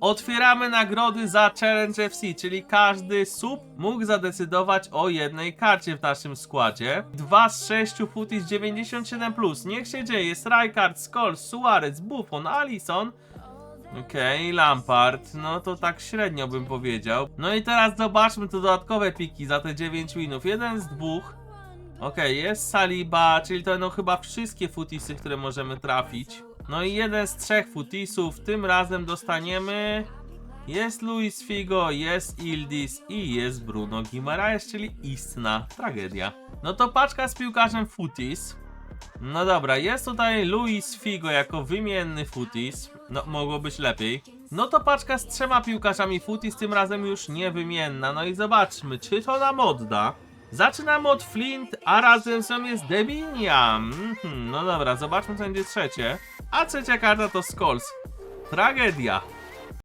Otwieramy nagrody za Challenge FC, czyli każdy sub mógł zadecydować o jednej karcie w naszym składzie. 2 z 6 Futis 97+, niech się dzieje, jest Rijkaard, Suarez, Buffon, Alisson, Okej, Lampard, no to tak średnio bym powiedział. No i teraz zobaczmy te dodatkowe piki za te 9 winów. Jeden z dwóch. Okej, jest Saliba, czyli to no chyba wszystkie futisy, które możemy trafić. No i jeden z trzech futisów, tym razem dostaniemy... Jest Luis Figo, jest Ildis i jest Bruno Guimaraes, czyli istna tragedia. No to paczka z piłkarzem futis. No dobra, jest tutaj Luis Figo jako wymienny futis. No, mogło być lepiej. No to paczka z trzema piłkarzami futis, tym razem już niewymienna. No i zobaczmy, czy to nam odda. Zaczynamy od Flint, a razem z nią jest Debinia. Mhm, no dobra, zobaczmy co będzie trzecie. A trzecia karta to Scholes. Tragedia.